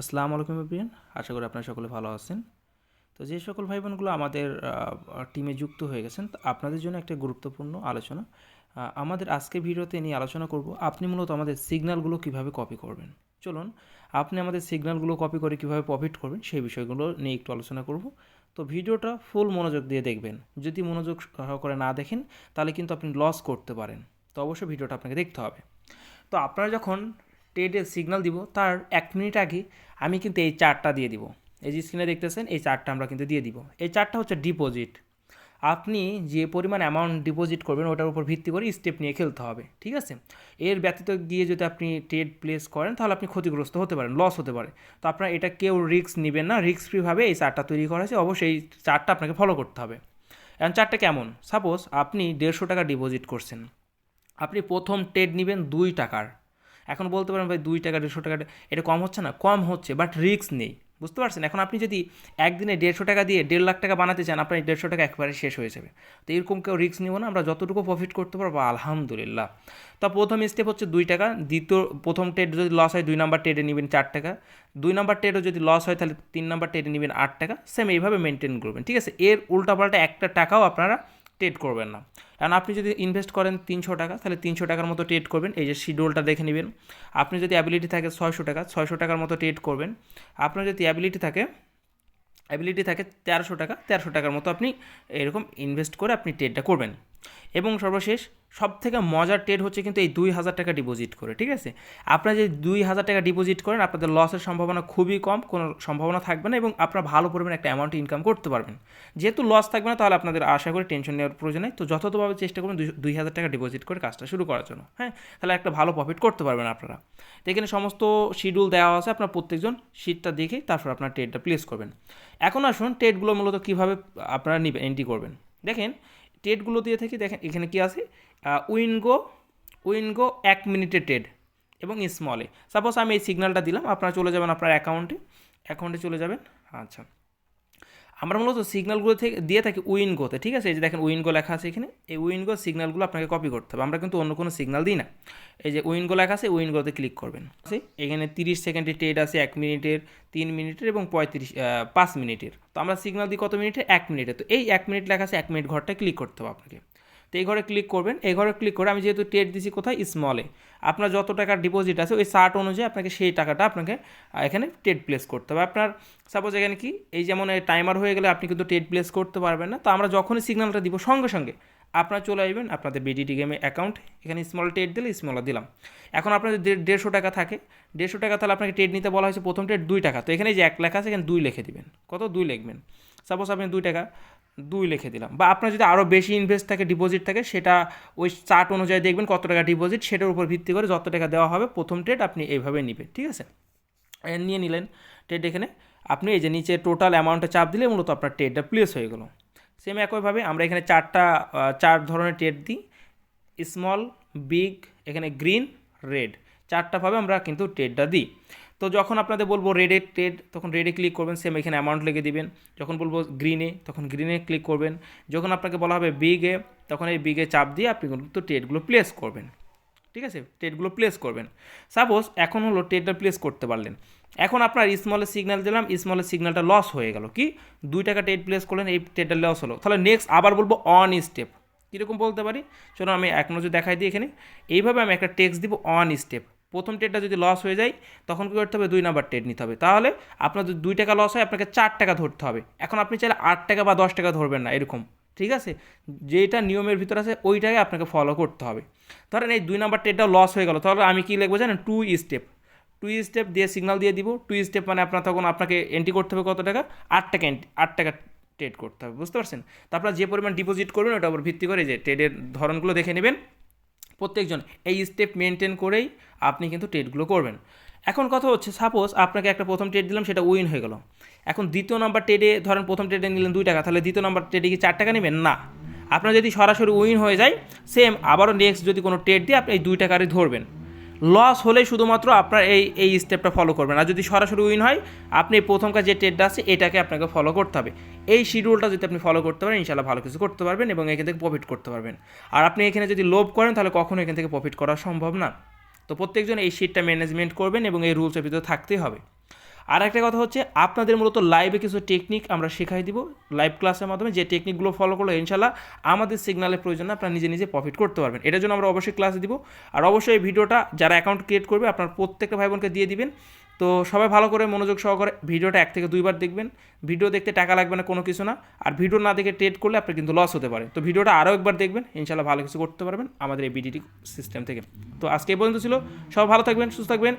আসসালামু আলাইকুম এভরিয়ান আশা করি আপনারা সকলে ভালো আছেন। তো যে সকল ভাই বোনগুলো আমাদের টিমে যুক্ত হয়ে গেছেন, তা আপনাদের জন্য একটা গুরুত্বপূর্ণ আলোচনা। আমাদের আজকে ভিডিওতে নিয়ে আলোচনা করব আপনি মূলত আমাদের সিগন্যালগুলো কীভাবে কপি করবেন। চলুন, আপনি আমাদের সিগন্যালগুলো কপি করে কীভাবে প্রফিট করবেন সেই বিষয়গুলো নিয়ে একটু আলোচনা করব। তো ভিডিওটা ফুল মনোযোগ দিয়ে দেখবেন। যদি মনোযোগ সহকারে না দেখেন, তাহলে কিন্তু আপনি লস করতে পারেন। তো অবশ্যই ভিডিওটা আপনাকে দেখতে হবে। তো আপনারা যখন টেডের সিগন্যাল দিব, তার এক মিনিট আগে আমি কিন্তু এই চারটা দিয়ে দিব। এই যে স্ক্রিনে দেখতেছেন, এই চারটা আমরা কিন্তু দিয়ে দিব। এই চারটা হচ্ছে ডিপোজিট আপনি যে পরিমাণ অ্যামাউন্ট ডিপোজিট করবেন, ওটার উপর ভিত্তি করে স্টেপ নিয়ে খেলতে হবে, ঠিক আছে? এর ব্যতীত গিয়ে যদি আপনি ট্রেড প্লেস করেন, তাহলে আপনি ক্ষতিগ্রস্ত হতে পারেন লস হতে পারে। তো আপনার এটা কেউ রিস্ক নেবেন না রিস্ক ফ্রিভাবে এই চারটা তৈরি করা হয়েছে, অবশ্যই এই চার্টটা আপনাকে ফলো করতে হবে। এখন চারটা কেমন? সাপোজ আপনি দেড়শো টাকা ডিপোজিট করছেন। আপনি প্রথম ট্রেড নেবেন দুই টাকার। এখন বলতে পারেন ভাই দুই টাকা, দেড়শো টাকা, এটা কম হচ্ছে না, কম হচ্ছে বাট রিস্ক নেই, বুঝতে পারছেন? এখন আপনি যদি একদিনে দেড়শো টাকা দিয়ে দেড় লাখ টাকা বানাতে চান, আপনার দেড়শো টাকা একবারে শেষ হয়ে যাবে। তো এরকম কেউ রিস্ক নিব না, আমরা যতটুকু প্রফিট করতে পারব, আলহামদুলিল্লাহ। তা প্রথম স্টেপ হচ্ছে দুই টাকা, দ্বিতীয়, প্রথম ট্রেড যদি লস হয়, দুই নাম্বার ট্রেডে নেবেন চার টাকা, দুই নাম্বার ট্রেডও যদি লস হয়, তাহলে তিন নাম্বার ট্রেডে নেবেন আট টাকা সেম এইভাবে মেনটেন করবেন, ঠিক আছে? এর উল্টাপাল্টা একটা টাকাও আপনারা ট্রেড করবেন না। কারণ আপনি যদি ইনভেস্ট করেন তিনশো টাকা, তাহলে তিনশো টাকার মতো ট্রেড করবেন। এই যে শিডিউলটা দেখে নেবেন। আপনি যদি অ্যাবিলিটি থাকে ছয়শো টাকা, ছয়শো টাকার মতো ট্রেড করবেন। আপনার যদি অ্যাবিলিটি থাকে অ্যাবিলিটি থাকে তেরোশো টাকা, তেরোশো টাকার মতো আপনি এরকম ইনভেস্ট করে আপনি ট্রেডটা করবেন। এবং সর্বশেষ সব থেকে মজার ট্রেড হচ্ছে কিন্তু এই দুই হাজার টাকা ডিপোজিট করে, ঠিক আছে? আপনারা যে দুই হাজার টাকা ডিপোজিট করেন, আপনাদের লসের সম্ভাবনা খুবই কম, কোনো সম্ভাবনা থাকবে না এবং আপনারা ভালো পরিমাণে একটা অ্যামাউন্ট ইনকাম করতে পারবেন। যেহেতু লস থাকবে না, তাহলে আপনাদের আশা করি টেনশন নেওয়ার প্রয়োজন নেই। তো যথাযথভাবে চেষ্টা করুন দুই হাজার টাকা ডিপোজিট করে কাজটা শুরু করার জন্য হ্যাঁ? তাহলে একটা ভালো প্রফিট করতে পারবেন আপনারা। তো এখানে সমস্ত শিডিউল দেওয়া আছে, আপনার প্রত্যেকজন শিটটা দেখে তারপর আপনার ট্রেডটা প্লেস করবেন। এখন আসুন ট্রেডগুলো মূলত কীভাবে আপনারা নিবেন এন্ট্রি করবেন। দেখেন ট্রেডগুলো দিয়ে থাকি, দেখেন এখানে কি আছে? উইনগো উইনগো এক মিনিটে টেড এবং স্মলে। সাপোজ আমি এই সিগন্যালটা দিলাম, আপনারা চলে যাবেন আপনার অ্যাকাউন্টে অ্যাকাউন্টে চলে যাবেন। আচ্ছা। আমরা মূলত সিগনালগুলো থেকে, দিয়ে থাকি উইনগোতে ঠিক আছে? এই যে দেখেন উইনগো লেখা আছে এখানে, এই উইনগো সিগনালগুলো আপনাকে কপি করতে হবে। আমরা কিন্তু অন্য কোনো সিগনাল দিই না। এই যে উইনগো লেখা আছে উইনগোতে ক্লিক করবেন। এখানে তিরিশ সেকেন্ডের ট্রেড আছে, এক মিনিটের, তিন মিনিটের এবং পঁয়ত্রিশ পাঁচ মিনিটের। তো আমরা সিগনাল দিই কত মিনিটে? এক মিনিটে। তো এই এক মিনিট লেখা আছে, এক মিনিট ঘরটা ক্লিক করতে হবে আপনাকে। তো এই ঘরে ক্লিক করবেন। এই ঘরে ক্লিক করে আমি যেহেতু ট্রেড দিছি কোথায়? স্মলে আপনার যত টাকার ডিপোজিট আছে, ওই চার্ট অনুযায়ী আপনাকে সেই টাকাটা আপনাকে এখানে ট্রেড প্লেস করতে হবে। আপনার সাপোজ এখানে কি? এই যেমন টাইমার হয়ে গেলে আপনি কিন্তু ট্রেড প্লেস করতে পারবেন না। তো আমরা যখনই সিগন্যালটা দিব, সঙ্গে সঙ্গে আপনারা চলে আসবেন আপনাদের বিডিটি গেমে অ্যাকাউন্ট এখানে স্মল ট্রেড দিলে স্মলও দিলাম। এখন আপনাদের দেড়- দেড়শো টাকা থাকে। দেড়শো টাকা তাহলে আপনাকে ট্রেড নিতে বলা হয়েছে প্রথম ট্রেড দুই টাকা। তো এখানে যে এক লেখা আছে, এখানে দুই লিখে দিবেন। কত? দুই লিখবেন। সাপোজ আপনি দুই টাকা দুই লিখে দিলাম। বা আপনার যদি আরও বেশি ইনভেস্ট থাকে ডিপোজিট থাকে, সেটা ওই চার্ট অনুযায়ী দেখবেন কত টাকা ডিপোজিট সেটার উপর ভিত্তি করে যত টাকা দেওয়া হবে, প্রথম ট্রেড আপনি এইভাবে নেবেন, ঠিক আছে? নিয়ে নিলেন ট্রেড এখানে। আপনি এই যে নিচে টোটাল অ্যামাউন্টে চাপ দিলে মূলত আপনার ট্রেডটা প্লেস হয়ে গেলো। সেম একইভাবে আমরা এখানে চারটা চার ধরনের ট্রেড দিই। স্মল বিগ এখানে গ্রিন রেড চারটাভাবে আমরা কিন্তু ট্রেডটা দিই। তো যখন আপনাদের বলব রেডে ট্রেড তখন রেডে ক্লিক করবেন সেম এখানে অ্যামাউন্ট লিখে দিবেন। যখন বলব গ্রিনে তখন গ্রিনে ক্লিক করবেন। যখন আপনাকে বলা হবে বিগে তখন এই বিগে চাপ দিয়ে আপনি কিন্তু ট্রেডগুলো প্লেস করবেন। ঠিক আছে? ট্রেডগুলো প্লেস করবেন। সাপোজ এখন হলো ট্রেডটা প্লেস করতে পারলেন। এখন আপনার স্মলের সিগন্যাল দিলাম স্মলের সিগন্যালটা লস হয়ে গেল। কি? দুই টাকা ট্রেড প্লেস করলেন, এই ট্রেডটা লস হলো। তাহলে নেক্সট আবার বলব অন স্টেপ কীরকম বলতে পারি? চলো আমি এক নজর দেখাই দিই এখানে। এইভাবে আমি একটা টেক্সট দিব অন স্টেপ প্রথম ট্রেডটা যদি লস হয়ে যায়, তখন কী করতে হবে? দুই নাম্বার ট্রেড নিতে হবে। তাহলে আপনার যদি দুই টাকা লস হয়, আপনাকে চার টাকা ধরতে হবে। এখন আপনি চাইলে আট টাকা বা দশ টাকা ধরবেন না, এরকম। ঠিক আছে? যেটা নিয়মের ভিতর আছে, ওইটাকে আপনাকে ফলো করতে হবে। ধরেন এই দুই নাম্বার ট্রেডটা লস হয়ে গেল। তাহলে আমি কী লিখব জানেন? টু স্টেপ টু স্টেপ দিয়ে সিগনাল দিয়ে দিব। টু স্টেপ মানে আপনার তখন আপনাকে এন্ট্রি করতে হবে কত টাকা? আট টাকা entry- আট টাকা ট্রেড করতে হবে। বুঝতে পারছেন? তারপর যে পরিমাণ ডিপোজিট করবেন, ওটার উপর ভিত্তি করে যে ট্রেডের ধরনগুলো দেখে নেবেন। প্রত্যেকজন এই স্টেপ মেনটেন করেই আপনি কিন্তু ট্রেডগুলো করবেন। এখন কথা হচ্ছে সাপোজ আপনাকে একটা প্রথম ট্রেড দিলাম, সেটা উইন হয়ে গেল। এখন দ্বিতীয় নম্বর ট্রেডে ধরেন প্রথম ট্রেডে নিলেন দুই টাকা, তাহলে দ্বিতীয় নম্বর ট্রেডে কি চার টাকা নেবেন? না। আপনার যদি সরাসরি উইন হয়ে যায় সেম আবারও নেক্সট যদি কোনো ট্রেড দিয়ে আপনি এই দুই টাকারই ধরবেন। লস হলেই শুধুমাত্র আপনার এই এই স্টেপটা ফলো করবেন। আর যদি সরাসরি উইন হয়, আপনি প্রথম কাজ যে ট্রেডটা আছে, এটাকে আপনাকে ফলো করতে হবে। এই শিডিউলটা যদি আপনি ফলো করতে পারেন ইনশাল্লাহ ভালো কিছু করতে পারবেন এবং এখান থেকে প্রফিট করতে পারবেন। আর আপনি এখানে যদি লোভ করেন, তাহলে কখনো এখান থেকে প্রফিট করা সম্ভব না। তো প্রত্যেকজন এই শিটটা ম্যানেজমেন্ট করবেন এবং এই রুলসের ভিতরে থাকতেই হবে। আর একটা কথা হচ্ছে, আপনাদের মূলত লাইভে কিছু টেকনিক আমরা শেখাই দিব। লাইভ ক্লাসের মাধ্যমে যে টেকনিকগুলো ফলো করলে ইনশাল্লাহ আমাদের সিগনালের প্রয়োজনে আপনারা নিজে নিজে প্রফিট করতে পারবেন। এটার জন্য আমরা অবশ্যই ক্লাস দিব। আর অবশ্যই এই ভিডিওটা যারা অ্যাকাউন্ট ক্রিয়েট করবে, আপনার প্রত্যেকটা ভাই বোনকে দিয়ে দিবেন। তো সবাই ভালো করে মনোযোগ সহকারে ভিডিওটা এক থেকে দুইবার দেখবেন। ভিডিও দেখতে টাকা লাগবে না কোনো কিছু না। আর ভিডিও না দেখে ট্রেড করলে আপনার কিন্তু লস হতে পারে। তো ভিডিওটা আরও একবার দেখবেন ইনশাল্লাহ ভালো কিছু করতে পারবেন আমাদের এই বিডিটি সিস্টেম থেকে। তো আজকে এই পর্যন্ত ছিল। সবাই ভালো থাকবেন, সুস্থ থাকবেন।